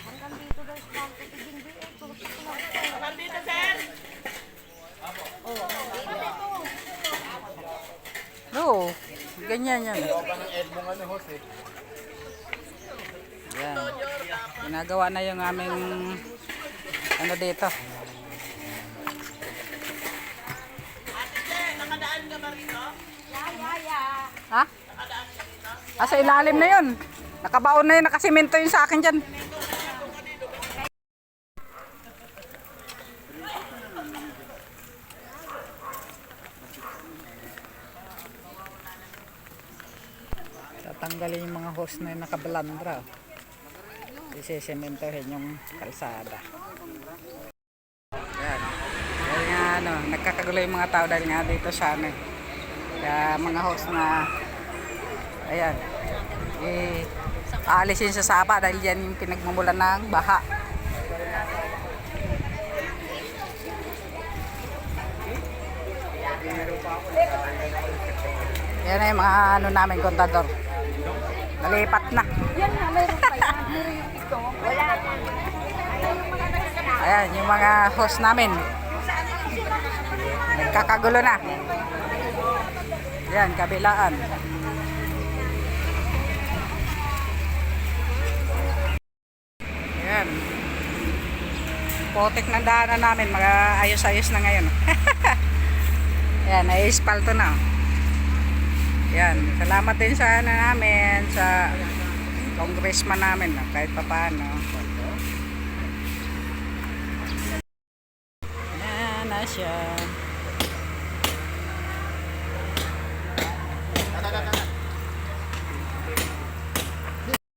Hanggang dito daw yung spam. Hindi eh. Tulog sa tulog. Oo, ganyan yan. Yan. Ginagawa na yung aming ano dito. Ha? Ah, sa ilalim na yun. Nakabaon na yun, nakasimento yun sa akin dyan. Tatanggalin yung mga hose na yung nakabalandra. Isisementohin yung kalsada. Yan. Dahil nga ano, nagkakagulo yung mga tao dahil nga dito sa ano. eh. Kaya mga hose na ayan. Eh, aalisin sa sapa dahil yan yung pinagmumulan ng baha. Yan na yung mga ano namin, kontador. Nalipat na. Yan nga, mayroon pa yan. Wala na. Ayan, yung mga host namin. Nagkakagulo na. Yan, kabilaan. Ayan. Potek ng daanan namin, mga ayos-ayos na ngayon. Ayan, ay-espalto na. Yan, salamat din sa ano namin, sa congressman namin, kahit pa paano. Yan na siya.